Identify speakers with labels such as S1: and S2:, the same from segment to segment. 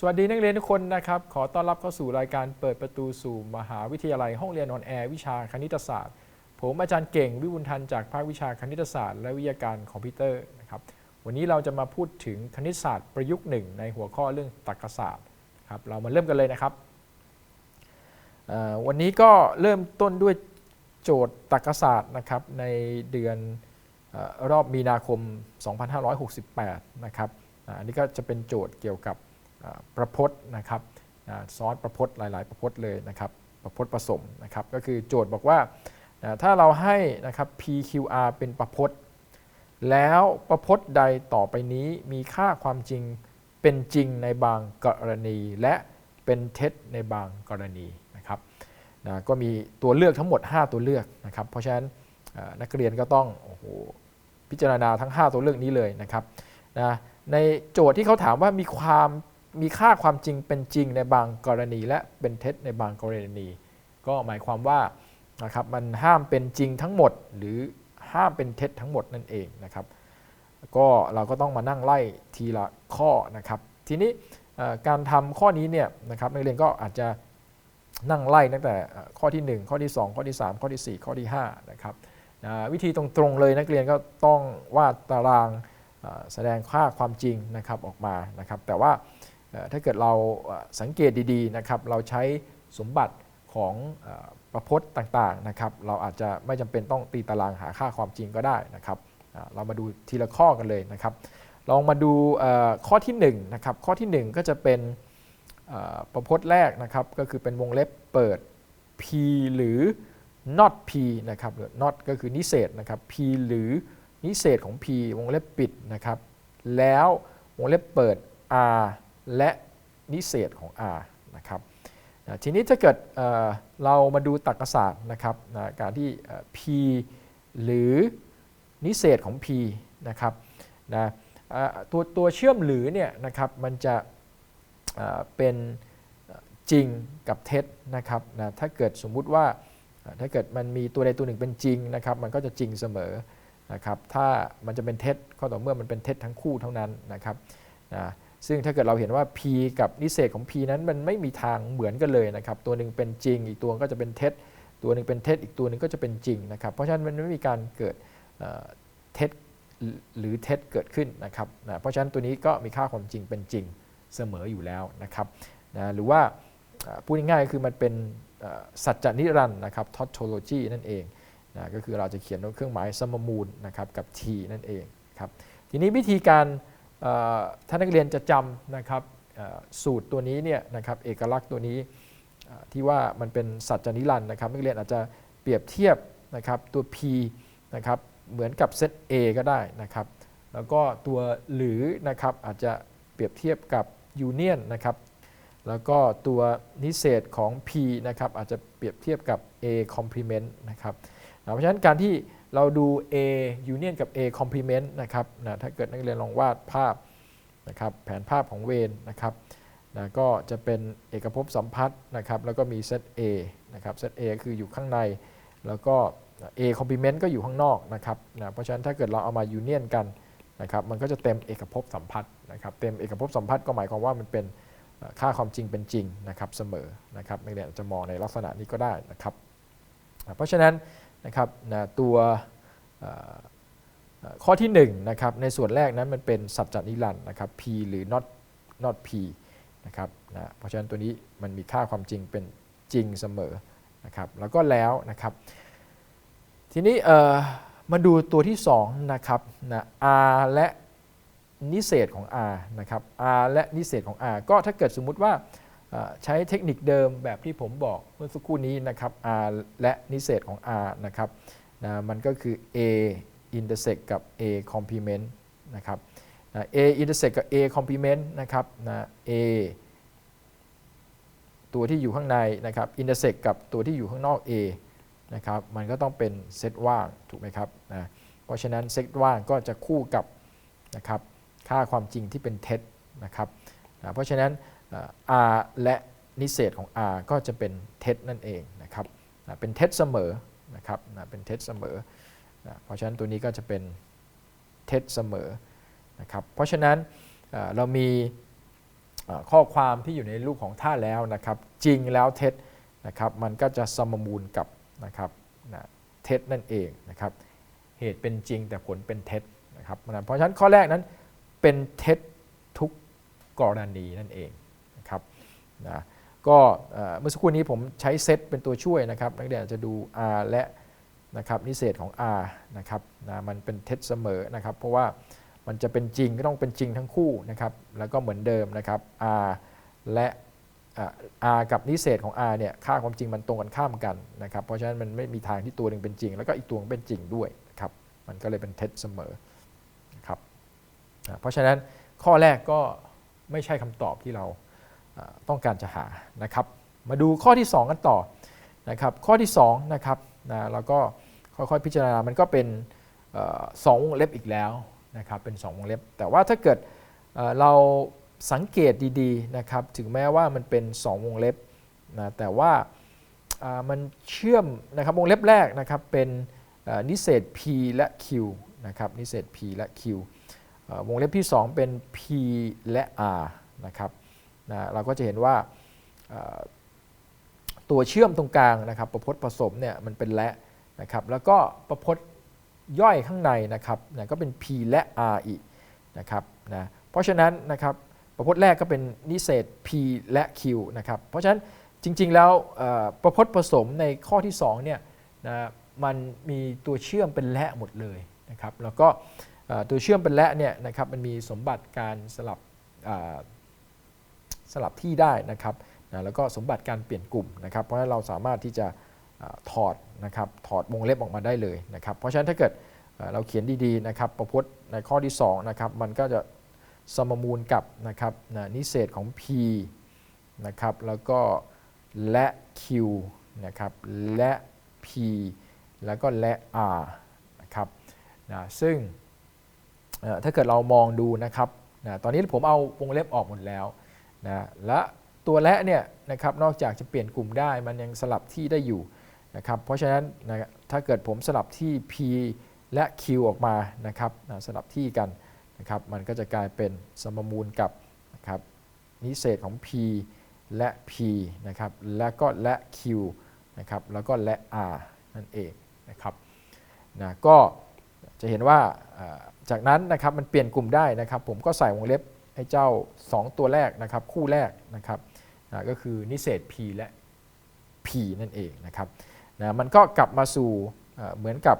S1: สวัสดีนักเรียนทุกคนนะครับ ขอต้อนรับเข้าสู่รายการเปิดประตูสู่มหาวิทยาลัยห้องเรียนออนแอร์วิชาคณิตศาสตร์ ผมอาจารย์เก่งวิบุญทันจากภาควิชาคณิตศาสตร์และวิทยาการคอมพิวเตอร์นะครับวันนี้เราจะมาพูดถึงคณิตศาสตร์ประยุกต์หนึ่งในหัวข้อเรื่องตรรกศาสตร์ครับเรามาเริ่มกันเลยนะครับวันนี้ก็เริ่มต้นด้วยโจทย์ตรรกศาสตร์นะครับในเดือนออรอบมีนาคม 2568 นะครับอันนี้ก็จะเป็นโจทย์เกี่ยวกับ ประพจน์นะครับซ้อนประพจน์หลาย ๆ ประพจน์เลยนะครับประพจน์ผสมนะครับก็คือโจทย์บอกว่าถ้าเราให้นะครับ PQR เป็นประพจน์แล้วประพจน์ใดต่อไปนี้มีค่าความจริงเป็นจริงในบางกรณี และเป็นเท็จในบางกรณีนะครับนะก็มีตัวเลือกทั้งหมด 5 ตัวเลือกนะครับ เพราะฉะนั้นนักเรียนก็ต้องโอ้โหพิจารณาทั้ง 5 ตัวเลือกนี้เลยนะครับนะในโจทย์ที่เขาถามว่ามีความ มีค่าความจริงเป็นจริงในบางกรณี และเป็นเท็จในบางกรณี ก็หมายความว่านะครับมันห้ามเป็นจริงทั้งหมด หรือห้ามเป็นเท็จทั้งหมดนั่นเองนะครับ ก็เราก็ต้องมานั่งไล่ทีละข้อนะครับ ทีนี้การทำข้อนี้เนี่ยนะครับนักเรียนก็อาจจะนั่งไล่ตั้งแต่ข้อที่ 1 ข้อที่ 2 ข้อที่ 3 ข้อที่ 4 ข้อที่5นะครับวิธีตรงๆเลยนักเรียนก็ต้องวาดตารางแสดงค่าความจริงนะครับออกมานะครับ แต่ว่า ถ้าเกิดเราสังเกตดีๆนะครับเราใช้สมบัติของประพจน์ต่างๆนะครับเราอาจจะไม่จำเป็นต้องตีตารางหาค่าความจริงก็ได้นะครับเรามาดูทีละข้อกันเลยนะครับ ลองมาดูข้อที่1นะครับข้อที่ 1 ก็จะเป็นประพจน์แรกนะครับก็คือเป็นวงเล็บเปิด p หรือ not p นะครับหรือ not ก็คือนิเศษนะครับ p หรือนิเศษของ p วงเล็บปิดนะครับแล้ววงเล็บเปิด r และนิเศษของ r นะครับทีนี้ถ้าเกิดเเรามาดูตรรกศาสตร์นะครับการที่ p หรือนิเศษของ p นะครับนะตัวตัวเชื่อมหรือเนี่ยนะครับมันจะเป็นจริงกับเท็จนะครับนะถ้าเกิดสมมุติว่าอ่าถ้าเกิดมันมีตัวใดตัวหนึ่งเป็นจริงนะครับมันก็จะจริงเสมอนะครับถ้ามันจะเป็นเท็จก็ต่อเมื่อมันเป็นเท็จทั้งคู่เท่านั้นนะครับนะ ซึ่งถ้าเกิดเราเห็นว่า p กับนิเศษของ p นั้นมันไม่มีทางเหมือนกันเลยนะครับ ตัวหนึ่งเป็นจริง อีกตัวก็จะเป็นเท็จ ตัวหนึ่งเป็นเท็จ อีกตัวหนึ่งก็จะเป็นจริงนะครับ เพราะฉะนั้นมันไม่มีการเกิดเท็จหรือเท็จเกิดขึ้นนะครับนะเพราะฉะนั้นตัวนี้ก็มีค่าความจริงเป็นจริงเสมออยู่แล้วนะครับนะหรือว่าพูดง่ายๆคือมันเป็นสัจจนิรันดร์นะครับ tautology นั่นเองนะก็คือเราจะเขียนด้วยเครื่องหมายสมมูลนะครับกับ t นั่นเองครับทีนี้วิธีการ ถ้านักเรียนจะจำนะครับสูตรตัวนี้เนี่ยนะครับเอกลักษณ์ตัวนี้ที่ว่ามันเป็นสัจจนิรันด์นะครับนักเรียนอาจจะเปรียบเทียบนะครับตัว p นะครับเหมือนกับเซต A ก็ได้นะครับ แล้วก็ตัวหรือนะครับอาจจะเปรียบเทียบกับยูเนียนนะครับแล้วก็ตัวนิเศษของ P นะครับอาจจะเปรียบเทียบกับ A complement นะครับเพราะฉะนั้นการที่ เราดู A union กับ A complement นะครับนะถ้าเกิดนักเรียนลองวาดภาพนะครับแผนภาพของเวนนะครับนะก็จะเป็นเอกภพสัมพัทธ์นะครับแล้วก็มีเซต A นะครับเซต A คืออยู่ข้างในแล้วก็ A complement ก็อยู่ข้างนอกนะครับนะเพราะฉะนั้นถ้าเกิดเราเอามายูเนียนกันนะครับมันก็จะเต็มเอกภพสัมพัทธ์นะครับเต็มเอกภพสัมพัทธ์ก็หมายความว่ามันเป็นค่าความจริงเป็นจริงนะครับเสมอนะครับนักเรียนจจะมองในลักษณะนี้ก็ได้นะครับนะเพราะฉะนั้น นะครับนะตัวเอ่อเอ่อข้อที่1นะครับในส่วนแรกนั้นมันเป็นสัจจนิรันดร์นะครับ p หรือ not not p นะครับนะเพราะฉะนั้นตัวนี้มันมีค่าความจริงเป็นจริงเสมอนะครับแล้วก็แล้วนะครับ ทีนี้มาดูตัวที่2นะครับนะ r และนิเศษของ r นะครับ r และนิเศษของ r ก็ถ้าเกิดสมมุติว่า ใช้เทคนิคเดิมแบบที่ผมบอกเมื่อสักครู่นี้นะครับ r และนิเศษของ r นะครับนะมันก็คือ a intersect กับ a complement นะครับนะ a intersect กับ a complement นะครับนะ a ตัวที่อยู่ข้างในนะครับ intersect กับตัวที่อยู่ข้างนอก a นะครับมันก็ต้องเป็นเซตว่างถูกไหมครับนะเพราะฉะนั้นเซตว่างก็จะคู่กับนะครับค่าความจริงที่เป็นเท็จนะครับนะเพราะฉะนั้น r และนิเศษของ r ก็จะเป็นเท็จนั่นเองนะครับเป็นเท็จเสมอนะครับเป็นเท็จเสมอ เพราะฉะนั้นตัวนี้ก็จะเป็นเท็จเสมอนะครับเพราะฉะนั้นเรามีข้อความที่อยู่ในรูปของถ้าแล้วนะครับจริงแล้วเท็จนะครับมันก็จะสมมูลกับนะครับเท็จนั่นเองนะครับเหตุเป็นจริงแต่ผลเป็นเท็จนะครับเพราะฉะนั้นข้อแรกนั้นเป็นเท็จทุกกรณีนั่นเอง นะก็เมื่อสักครู่นี้ผมใช้เซตเป็นตัวช่วยนะครับนักเรียนอาจจะดู R และนะครับนิเศษของ R นะครับนะมันเป็นเท็จเสมอนะครับ เพราะว่ามันจะเป็นจริงก็ต้องเป็นจริงทั้งคู่นะครับ แล้วก็เหมือนเดิมนะครับ R และ R กับนิเศษของ R เนี่ยค่าความจริงมันตรงกันข้ามกันนะครับ เพราะฉะนั้นมันไม่มีทางที่ตัวหนึ่งเป็นจริง แล้วก็อีกตัวนึงเป็นจริงด้วยนะครับ มันก็เลยเป็นเท็จเสมอนะครับ เพราะฉะนั้นข้อแรกก็ไม่ใช่คำตอบที่เรา ต้องการจะหานะครับ มาดูข้อที่ 2 กันต่อนะครับ ข้อที่2นะครับนะเราก็ค่อยๆพิจารณา มันก็เป็นสองวงเล็บอีกแล้วนะครับเป็น2วงเล็บ แต่ว่าถ้าเกิดเเราสังเกตดีๆนะครับถึงแม้ว่ามันเป็น 2 วงเล็บนะแต่ว่ามันเชื่อมนะครับวงเล็บแรกนะครับเป็นนิเศษ P และ Q นะครับนิเศษ P และ Q วงเล็บที่ 2 เป็น P และ R นะครับ นะเราก็จะเห็นว่าตัวเชื่อมตรงกลางนะครับประพจน์ผสมเนี่ยมันเป็นและนะครับแล้วก็ประพจน์ย่อยข้างในนะครับนะก็เป็น P และ R อีกนะครับนะเพราะฉะนั้นนะครับประพจน์แรกก็เป็นนิเศษ P และ Q นะครับเพราะฉะนั้นจริง ๆ แล้วประพจน์ผสมในข้อที่2เนี่ยนะมันมีตัวเชื่อมเป็นและหมดเลยนะครับแล้วก็ตัวเชื่อมเป็นและเนี่ยนะครับมันมีสมบัติการสลับ สลับที่ได้นะครับนะแล้วก็สมบัติการเปลี่ยนกลุ่มนะครับ เพราะฉะนั้นเราสามารถที่จะถอดนะครับถอดวงเล็บออกมาได้เลยนะครับ เพราะฉะนั้นถ้าเกิดเราเขียนดีๆนะครับประพจน์ในข้อที่2นะครับมันก็จะสมมูลกับนะครับนะนิเศษของ P นะครับแล้วก็และ Q นะครับและ P แล้วก็และ R นะครับนะซึ่งถ้าเกิดเรามองดูนะครับนะตอนนี้ผมเอาวงเล็บออกหมดแล้ว นะและตัวและเนี่ยนะครับนอกจากจะเปลี่ยนกลุ่มได้มันยังสลับที่ได้อยู่นะครับเพราะฉะนั้นนะถ้าเกิดผมสลับที่ P และ Q ออกมานะครับนะสลับที่กันนะครับมันก็จะกลายเป็นสมมูลกับนะครับนิเศษของ P และ P นะครับและก็และ Q นะครับแล้วก็และ R นั่นเองนะครับนะก็จะเห็นว่าอ่าจากนั้นนะครับมันเปลี่ยนกลุ่มได้นะครับ ผมก็ใส่วงเล็บ ให้เจ้า 2 ตัวแรกนะครับ คู่แรกนะครับนะก็คือนิเศษ P และ P นั่นเองนะครับนะมันก็กลับมาสู่เหมือนกับ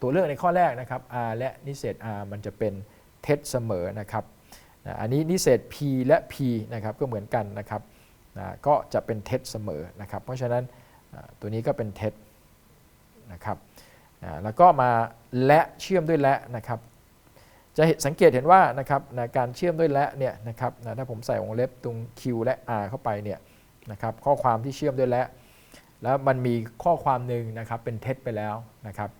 S1: ตัวเลือกในข้อแรกนะครับ R และนิเศษ R มันจะเป็นเท็จเสมอนะครับนะอันนี้นิเศษ P และ P นะครับก็เหมือนกันนะครับนะก็จะเป็นเท็จเสมอนะครับ เพราะฉะนั้นตัวนี้ก็เป็นเท็จนะครับแล้วก็มาและเชื่อมด้วยและนะครับ จะเห็นสังเกตเห็นว่านะครับนะการเชื่อมด้วยและเนี่ยนะครับนะถ้าผมใส่วงเล็บตรง Q และ R เข้าไปเนี่ยนะครับข้อความที่เชื่อมด้วยและ แล้วมันมีข้อความหนึ่งนะครับเป็นเท็จไปแล้วนะครับ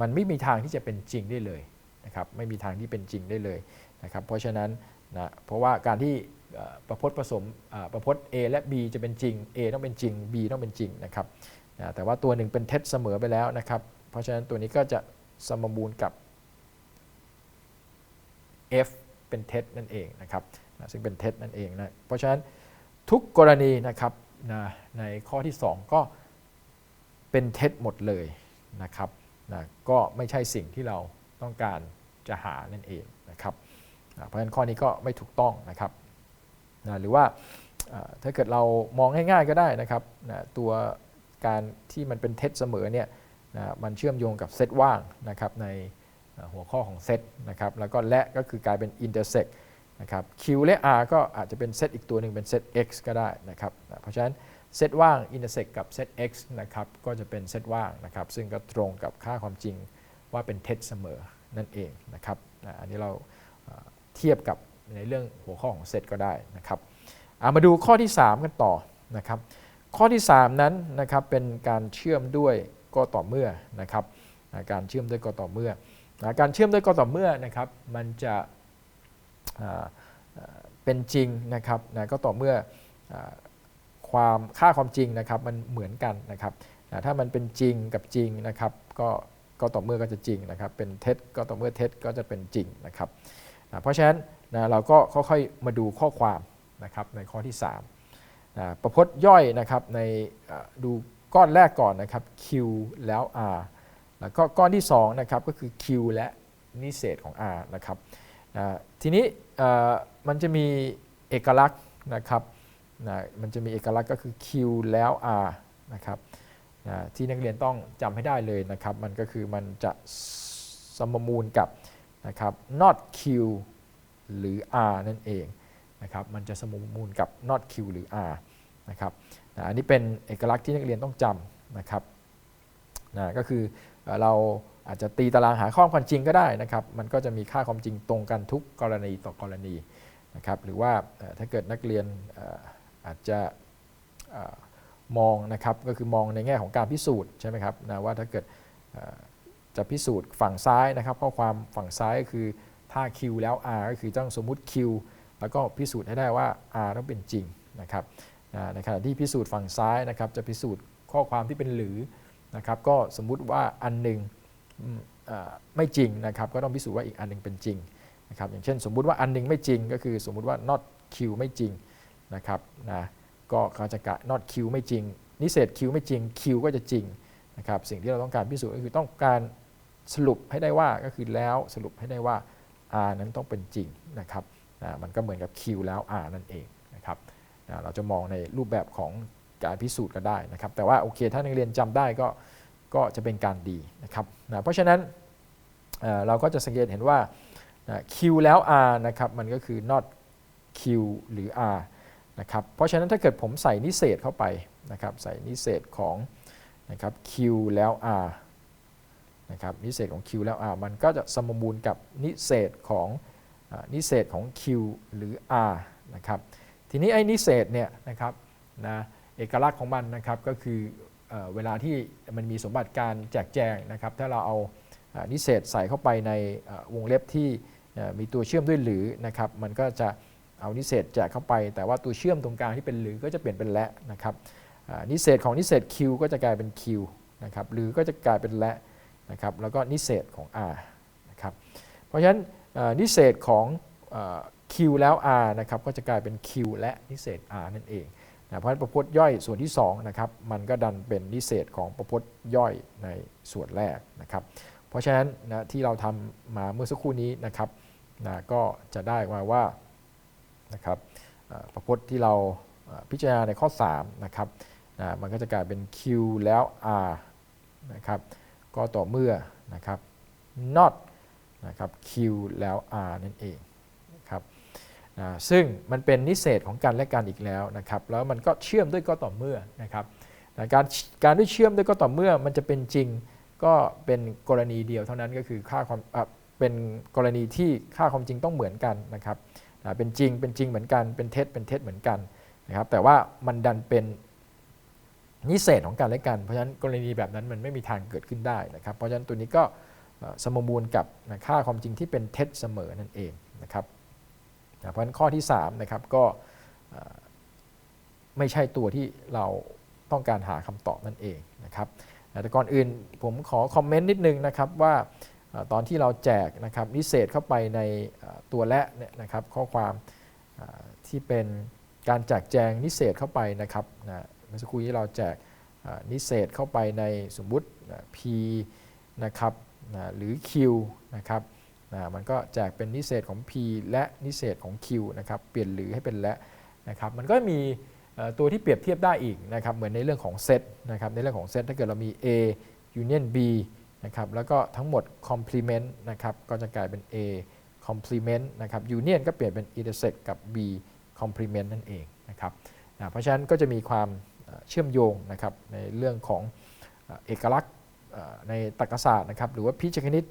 S1: มันไม่มีทางที่จะเป็นจริงได้เลยนะครับไม่มีทางที่เป็นจริงได้เลยนะครับเพราะฉะนั้นนะเพราะว่าการที่ประพจน์ผสมประพจน์ A และ B จะเป็นจริง A ต้องเป็นจริง B ต้องเป็นจริงนะครับนะแต่ว่าตัวหนึ่งเป็นเท็จเสมอไปแล้วนะครับเพราะฉะนั้นตัวนี้ก็จะสมบูรณ์กับ F เป็นเท็จนั่นเองนะครับนะซึ่งเป็นเท็จนั่นเองนะเพราะฉะนั้นทุกกรณีนะครับนะในข้อที่ 2 ก็เป็นเท็จหมดเลยนะครับนะก็ไม่ใช่สิ่งที่เราต้องการจะหานั่นเองนะครับนะเพราะฉะนั้นข้อนี้ก็ไม่ถูกต้องนะครับนะหรือว่าถ้าเกิดเรามองง่ายๆก็ได้นะครับนะตัวการที่มันเป็นเท็จเสมอเนี่ยนะมันเชื่อมโยงกับเซตว่างนะครับใน หัวข้อของเซตนะครับแล้วก็และก็คือกลายเป็น intersect นะครับ Q และ R ก็อาจจะเป็นเซตอีกตัวหนึ่งเป็นเซต X ก็ได้นะครับนะเพราะฉะนั้นเซตว่าง intersect กับเซต X นะครับก็จะเป็นเซตว่างนะครับซึ่งก็ตรงกับค่าความจริงว่าเป็นเท็จเสมอนั่นเองนะครับนะอันนี้เราเทียบกับในเรื่องหัวข้อของเซตก็ได้นะครับามาดูข้อที่ 3 กันต่อนะครับข้อที่ 3 นั้นนะครับเป็นการเชื่อมด้วยก็ต่อเมื่อนะครับการเชื่อมด้วยก็ต่อเมื่อ นะการเชื่อมด้วยก็ต่อเมื่อนะครับมันจะเป็นจริงนะครับนะก็ต่อเมื่ออความค่าความจริงนะครับมันเหมือนกันนะครับนะถ้ามันเป็นจริงกับจริงนะครับก็ก็ต่อเมื่อก็จะจริงนะครับ เป็นเท็จก็ต่อเมื่อเท็จก็จะเป็นจริงนะครับนะเพราะฉะนั้นนะเราก็ค่อยๆมาดูข้อความนะครับในข้อที่3นะประพจน์ย่อยนะครับในดูก้อนแรกก่อนนะครับ Q แล้ว R แล้วก็ก้อนที่2นะครับก็คือ Q และนิเศษของ R นะครับนะทีนี้มันจะมีเอกลักษณ์นะครับนะมันจะมีเอกลักษณ์ก็คือ Q แล้ว R นะครับนะที่นักเรียนต้องจำให้ได้เลยนะครับมันก็คือมันจะสมมูลกับนะครับ not Q หรือ R นั่นเองนะครับมันจะสมมูลกับ not Q หรือ R นะครับนะอันนี้เป็นเอกลักษณ์ที่นักเรียนต้องจำนะครับนะก็คือ เราอาจจะตีตารางหาข้อความจริงก็ได้นะครับ มันก็จะมีค่าความจริงตรงกันทุกกรณีต่อกรณีนะครับ หรือว่าถ้าเกิดนักเรียนอาจจะมองนะครับก็คือมองในแง่ของการพิสูจน์ใช่ไหมครับนะว่าถ้าเกิดจะพิสูจน์ฝั่งซ้ายนะครับ ข้อความฝั่งซ้ายก็คือถ้า Q แล้ว R ก็คือต้องสมมุติ Q แล้วก็พิสูจน์ให้ได้ว่า R ต้องเป็นจริงนะครับในขณะที่พิสูจน์ฝั่งซ้ายนะครับจะพิสูจน์ข้อความที่เป็นหรือ นะครับก็สมมุติว่าอันหนึ่งไม่จริงนะครับก็ต้องพิสูจน์ว่าอีกอันหนึงเป็นจริงนะครับอย่างเช่น สมมุติว่าอันหนึงไม่จริงก็คือสมมุติว่า not Q ไม่จริงนะครับนะก็เขาจะกะ not Q ไม่จริง นิเศษ Q ไม่จริง Q ก็จะจริงนะครับสิ่งที่เราต้องการพิสูจน์ก็คือต้องการสรุปให้ได้ว่าก็คือแล้วสรุปให้ได้ว่า R นั้นต้องเป็นจริงนะครับนะมันก็เหมือนกับ Q แล้ว R นั่นเองนะครับนะเราจะมองในรูปแบบของ การพิสูจน์ก็ได้นะครับ แต่ว่าโอเคถ้านักเรียนจำได้ก็ก็จะเป็นการดีนะครับนะเพราะฉะนั้นเเราก็จะสังเกตเห็นว่า Q แล้ว R นะครับมันก็คือ not Q หรือ R นะครับเพราะฉะนั้นถ้าเกิดผมใส่นิเศษเข้าไปนะครับใส่นิเศษของนะครับ Q แล้ว R นะครับนิเศษของ Q แล้ว R มันก็จะสมมูลกับนิเศษของอนิเศษของ Q หรือ R นะครับทีนี้ไอ้นิเศษเนี่ยนะครับนะ เอกลักษณ์ของมันนะครับก็คือเอเวลาที่มันมีสมบัติการแจกแจงนะครับถ้าเราเอานิเศษใส่เข้าไปในวงเล็บที่มีตัวเชื่อมด้วยหรือนะครับมันก็จะเอานิเศษแจกเข้าไป แต่ว่าตัวเชื่อมตรงกลางที่เป็นหรือก็จะเปลี่ยนเป็นและนะครับนิเศษของนิเศษ Q ก็จะกลายเป็น Q นะครับหรือก็จะกลายเป็นและนะครับแล้วก็นิเศษของ R นะครับเพราะฉะนั้นนิเศษของ Q แล้ว R นะครับก็จะกลายเป็น Q และนิเศษ R นั่นเอง นะเพราะฉะนั้นประพจน์ย่อยส่วนที่2นะครับมันก็ดันเป็นนิเศษของประพจน์ย่อยในส่วนแรกนะครับ เพราะฉะนั้นนะที่เราทำมาเมื่อสักครู่นี้นะครับนะก็จะได้มาว่านะครับประพจน์ที่เราพิจารณาในข้อ3นะครับนะมันก็จะกลายเป็น Q แล้ว R นะครับก็ต่อเมื่อนะครับ not นะครับ q แล้ว r นั่นเอง นะซึ่งมันเป็นนิเศษของกันและกันอีกแล้วนะครับ แล้วมันก็เชื่อมด้วยก็ต่อเมื่อนะครับนะการการที่เชื่อมด้วยก็ต่อเมื่อมันจะเป็นจริงก็เป็นกรณีเดียวเท่านั้นก็คือค่าความเป็นกรณีที่ค่าความจริงต้องเหมือนกันนะครับนะเป็นจริงเป็นจริงเหมือนกันเป็นเท็จเป็นเท็จเหมือนกันนะครับ แต่ว่ามันดันเป็นนิเศษของกันและกัน เพราะฉะนั้นกรณีแบบนั้นมันไม่มีทางเกิดขึ้นได้นะครับ เพราะฉะนั้นตัวนี้ก็สมมูลกับค่าความจริงที่เป็นเท็จเสมอนั่นเองนะครับ นะเพราะฉะนั้นข้อที่3นะครับก็ไม่ใช่ตัวที่เราต้องการหาคำตอบนั่นเองนะครับแต่ก่อนอื่นผมขอคอมเมนต์นิดนึงนะครับว่าตอนที่เราแจกนะครับนิเศษเข้าไปในตัวและเนี่ยนะครับข้อความที่เป็นการแจกแจงนิเศษเข้าไปนะครับนะเมื่อสักครู่นี้เราแจกนิเศษเข้าไปในสมมุติ P นะครับนะหรือ Q นะครับ มันก็แจกเป็นนิเศษของ P และนิเศษของ Q นะครับ เปลี่ยนหรือให้เป็นและนะครับ มันก็มีตัวที่เปรียบเทียบได้อีกนะครับ เหมือนในเรื่องของเซตนะครับ ในเรื่องของเซตถ้าเกิดเรามี A union B นะครับ แล้วก็ทั้งหมด complement นะครับ ก็จะกลายเป็น A complement นะครับ union ก็เปลี่ยนเป็น intersect กับ B complement นั่นเองนะครับนะเพราะฉะนั้นก็จะมีความเชื่อมโยงนะครับในเรื่องของเอกลักษณ์ในตรรกศาสตร์นะครับ หรือว่าพิจคณิต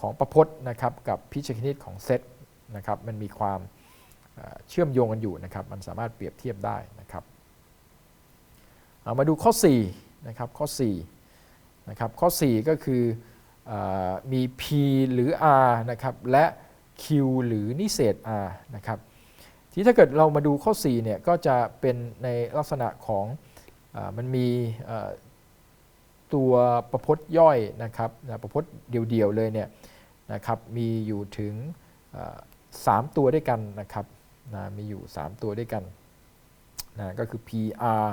S1: ของประพจน์นะครับกับพิจคณิตของเซตนะครับมันมีความเชื่อมโยงกันอยู่นะครับ มันสามารถเปรียบเทียบได้นะครับเอามาดูข้อ4นะครับข้อ4นะครับข้อ 4 ก็คืออมี P หรือ R นะครับและ Q หรือนิเศษ R นะครับที่ถ้าเกิดเรามาดูข้อ4เนี่ยก็จะเป็นในลักษณะของอมันมี ตัวประพจน์ย่อยนะครับนะประพจน์เดี่ยวๆเลยเนี่ยนะครับมีอยู่ถึงเอ่อสามตัวด้วยกันนะครับนะมีอยู่ 3 ตัวด้วยกันนะก็คือ PR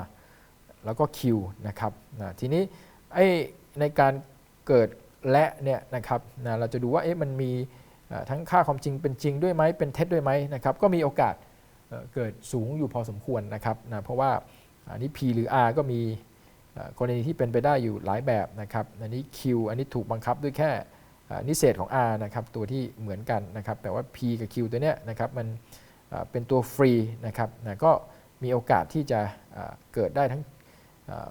S1: แล้วก็ Q นะครับนะทีนี้ไอในการเกิดและเนี่ยนะครับนะเราจะดูว่าเอ๊ะมันมีทั้งค่าความจริงเป็นจริงด้วยไหมเป็นเท็จด้วยไหมนะครับก็มีโอกาสเกิดสูงอยู่พอสมควรนะครับนะเพราะว่าอันนี้ P หรือ R ก็มี กรณีที่เป็นไปได้อยู่หลายแบบนะครับอันนี้ Q อันนี้ถูกบังคับด้วยแค่นิเศษของ R นะครับตัวที่เหมือนกันนะครับแต่ว่า P กับ Q ตัวเนี้ยนะครับมันเป็นตัวฟรีนะครับนะก็มีโอกาสที่จะเอ่อเกิดได้ทั้ง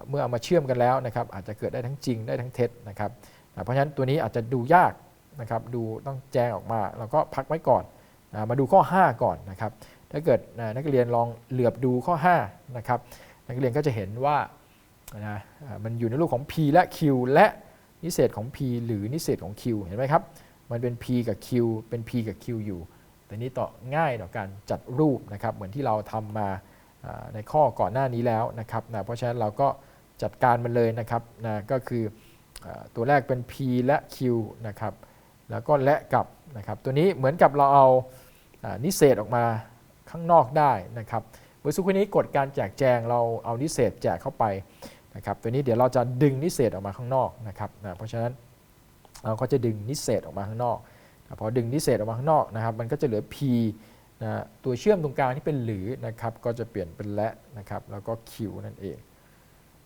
S1: เมื่อเอามาเชื่อมกันแล้วนะครับอาจจะเกิดได้ทั้งจริงได้ทั้งเท็จนะครับนะเพราะฉะนั้นตัวนี้อาจจะดูยากนะครับดูต้องแจ้งออกมาเราก็พักไว้ก่อนนะมาดูข้อ 5 ก่อนนะครับถ้าเกิดนะนักเรียนลองเหลือบดูข้อ5นะครับนักเรียนก็จะเห็นว่า นะมันอยู่ในรูปของ P และ Q และนิเศษของ P หรือนิเศษของ Q เห็นไหมครับ มันเป็น P กับ Q เป็น P กับ Q อยู่ แต่นี้ต่อง่ายต่อการจัดรูปนะครับเหมือนที่เราทำมาอ่าในข้อก่อนหน้านี้แล้วนะครับนะเพราะฉะนั้นเราก็จัดการมันเลยนะครับนะก็คืออตัวแรกเป็น P และ Q นะครับแล้วก็และกับนะครับตัวนี้เหมือนกับเราเอาอานิเศษออกมาข้างนอกได้นะครับเมื่อสักครู่นี้กฎการแจกแจงเราเอานิเศษแจกเข้าไป นะครับตัวนี้เดี๋ยวเราจะดึงนิเศษออกมาข้างนอกนะครับนะเพราะฉะนั้นเราก็จะดึงนิเศษออกมาข้างนอกพอดึงนิเศษออกมาข้างนอกนะครับ มันก็จะเหลือ p นะตัวเชื่อมตรงกลางที่เป็นหรือนะครับก็จะเปลี่ยนเป็นและนะครับแล้วก็ q นั่นเอง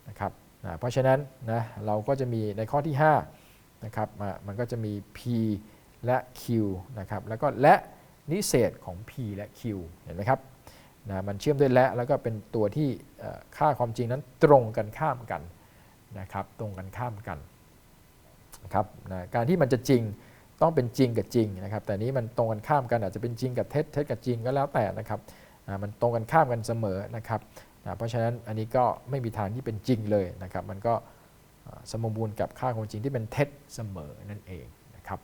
S1: นะครับนะเพราะฉะนั้นนะเราก็จะมีในข้อที่5นะครับมามันก็จะมี p และ q นะครับแล้วก็และนิเศษของ p และ q เห็นไหมครับ นะมันเชื่อมด้วยและ แล้วก็เป็นตัวที่ค่าความจริงนั้นตรงกันข้ามกันนะครับตรงกันข้ามกันนะครับนะการที่มันจะจริงต้องเป็นจริงกับจริงนะครับ แต่นี้มันตรงกันข้ามกันอาจจะเป็นจริงกับเท็จเท็จกับจริงก็แล้วแต่นะครับมันตรงกันข้ามกันเสมอนะครับเพราะฉะนั้นอันนี้ก็ไม่มีทางที่เป็นจริงเลยนะครับ มันก็สมบูรณ์กับค่าความจริงที่เป็นเท็จเสมอนั่นเองนะครับ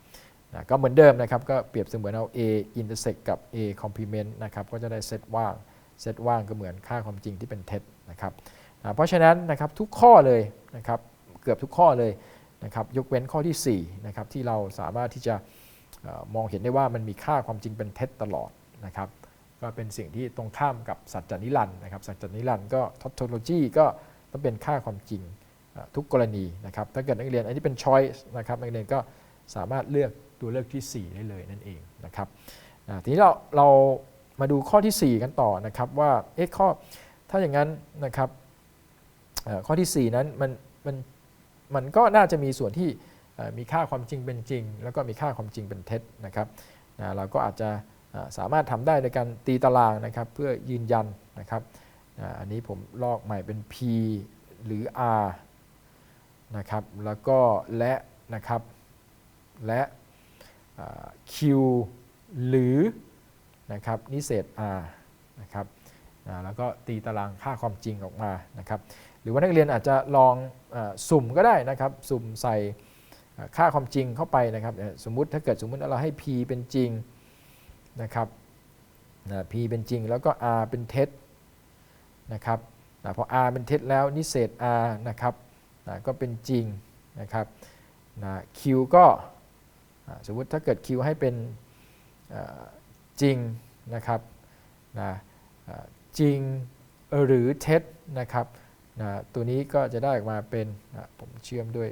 S1: นะก็เหมือนเดิมนะครับก็เปรียบเสมือนเอา a intersect กับ a complement นะครับก็จะได้เซตว่าง เซตว่างก็เหมือนค่าความจริงที่เป็นเท็จนะครับเพราะฉะนั้นนะครับทุกข้อเลยนะครับเกือบทุกข้อเลยนะครับยกเว้นข้อที่4นะครับที่เราสามารถที่จะมองเห็นได้ว่ามันมีค่าความจริงเป็นเท็จตลอดนะครับก็เป็นสิ่งที่ตรงข้ามกับสัจจนิรันดร์นะครับสัจจนิรันดร์ก็ tautology ก็ต้องเป็นค่าความจริงทุกกรณีนะครับถ้าเกิดนักเรียนอันนี้เป็น choice นะครับนักเรียนก็สามารถเลือกตัวเลือกที่ 4 ได้เลยนั่นเองนะครับทีนี้เราเรา มาดูข้อทีสี่ 4 กันต่อนะครับว่าเอ๊ะข้อถ้าอย่างนั้นนะครับข้อทีสี่ 4 นั้นมันมันมันก็น่าจะมีส่วนที่มีค่าความจริงเป็นจริง แล้วก็มีค่าความจริงเป็นเท็จนะครับนะเราก็อาจจะสามารถทำได้ในการตีตารางนะครับเพื่อยืนยันนะครับอันนี้ผมลอกใหม่เป็น P หรือ R นะครับแล้วก็และนะครับและ Q หรือ นะครับนิเศษ R นะครับแล้วก็ตีตารางค่าความจริงออกมานะครับหรือว่านักเรียนอาจจะลองอสุ่มก็ได้นะครับสุ่มใส่ค่าความจริงเข้าไปนะครับสมมุติถ้าเกิดสมมุติเราให้ p เป็นจริงนะครับ p เป็นจริงแล้วก็ r เป็นเท็จนะครับพอ r เป็นเท็จแล้วนิเศษ r นะครับก็เป็นจริงนะครับ q ก็สมมุติถ้าเกิด q ให้เป็น จริงนะครับนะจริงหรือเท็จนะครับนะตัวนี้ก็จะได้ออกมาเป็นนะผมเชื่อมด้วย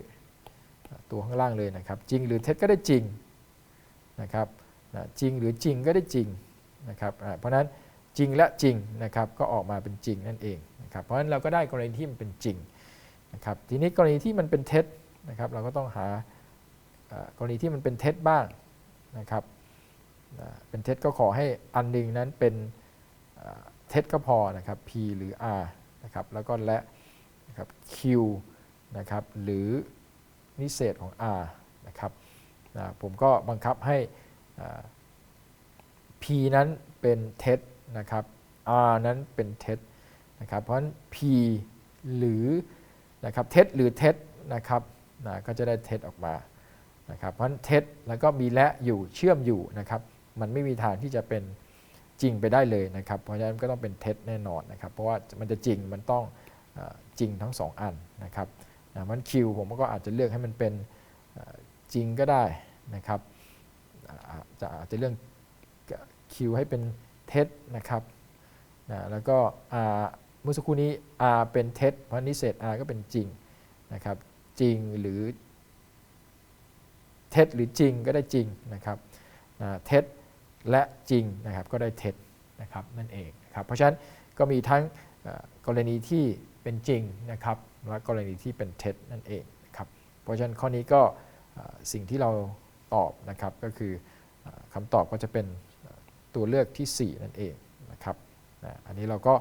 S1: ตัวข้างล่างเลยนะครับ จริงหรือเท็จก็ได้จริงนะครับนะจริงหรือจริงก็ได้จริงนะครับเพราะนั้นจริงและจริงนะครับก็ออกมาเป็นจริงนั่นเองนะครับเพราะฉะนั้นเราก็ได้กรณีที่มันเป็นจริงนะครับทีนี้กรณีที่มันเป็นเท็จนะครับเราก็ต้องหากรณีที่มันเป็นเท็จบ้างนะครับ เป็นเท็จก็ขอให้อันหนึ่งนั้นเป็นเท็จก็พอนะครับ P หรือ R นะครับแล้วก็และนะครับ Q นะครับหรือนิเศษของ R นะครับนะผมก็บังคับให้ P นั้นเป็นเท็จนะครับ R นั้นเป็นเท็จนะครับเพราะฉะนั้น P หรือนะครับเท็จหรือเท็จนะครับนะก็จะได้เท็จออกมานะครับเพราะฉะนั้นเท็จแล้วก็มีและอยู่เชื่อมอยู่นะครับ มันไม่มีทางที่จะเป็นจริงไปได้เลยนะครับ เพราะฉะนั้นก็ต้องเป็นเท็จแน่นอนนะครับ เพราะว่ามันจะจริงมันต้องอจริงทั้งสองอันนะครับนะมันคิวผมก็อาจจะเลือกให้มันเป็นจริงก็ได้นะครับอาจจะอาจจะเรื่องคิวให้เป็นเท็จนะครับนะแล้วก็ R เมื่อสักครู่นี้ R เป็นเท็จเพราะนี้เศษ R ก็เป็นจริงนะครับ จริงหรือเท็จหรือจริงก็ได้จริงนะครับเท็จ และจริงนะครับก็ได้เท็จนะครับนั่นเองนะครับเพราะฉะนั้นก็มีทั้งกรณีที่เป็นจริงนะครับและกรณีที่เป็นเท็จนั่นเองนะครับเพราะฉะนั้นข้อนี้ก็สิ่งที่เราตอบนะครับก็คือคำตอบก็จะเป็นตัวเลือกทีสี่4 นั่นเองนะครับนะอันนี้เราก็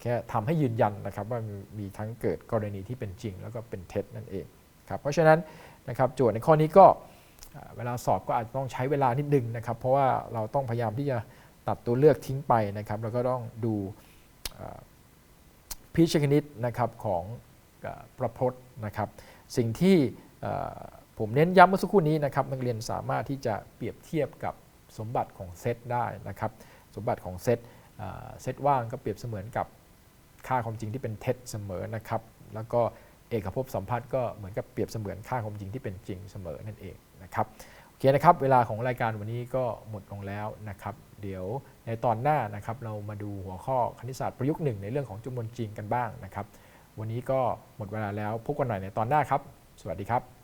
S1: แค่ทำให้ยืนยันนะครับว่ามีมีทั้งเกิดกรณีที่เป็นจริง แล้วก็เป็นเท็จนั่นเองครับเพราะฉะนั้นนะครับโจทย์ในข้อนี้ก็ เวลาสอบก็อาจจะต้องใช้เวลานิดนึงนะครับ เพราะว่าเราต้องพยายามที่จะตัดตัวเลือกทิ้งไปนะครับ แล้วก็ต้องดูพิชคณิตนะครับของอประพจน์นะครับ สิ่งที่ผมเน้นย้ำเมื่อสักครู่นี้นะครับนักเรียนสามารถที่จะเปรียบเทียบกับสมบัติของเซตได้นะครับ สมบัติของเซตเซตว่างก็เปรียบเสมือนกับค่าความจริงที่เป็นเท็จเสมอนะครับ แล้วก็เอกภพสัมพัทธ์ก็เหมือนกับเปรียบเสมือนค่าความจริงที่เป็นจริงเสมอนั่นเอง นะครับโอเคนะครับเวลาของรายการวันนี้ก็หมดลงแล้วนะครับ เดี๋ยวในตอนหน้านะครับเรามาดูหัวข้อคณิตศาสตร์ประยุกต์หนึ่งในเรื่องของจำนวนจริงกันบ้างนะครับ วันนี้ก็หมดเวลาแล้วพบกันใหม่ในตอนหน้าครับ สวัสดีครับ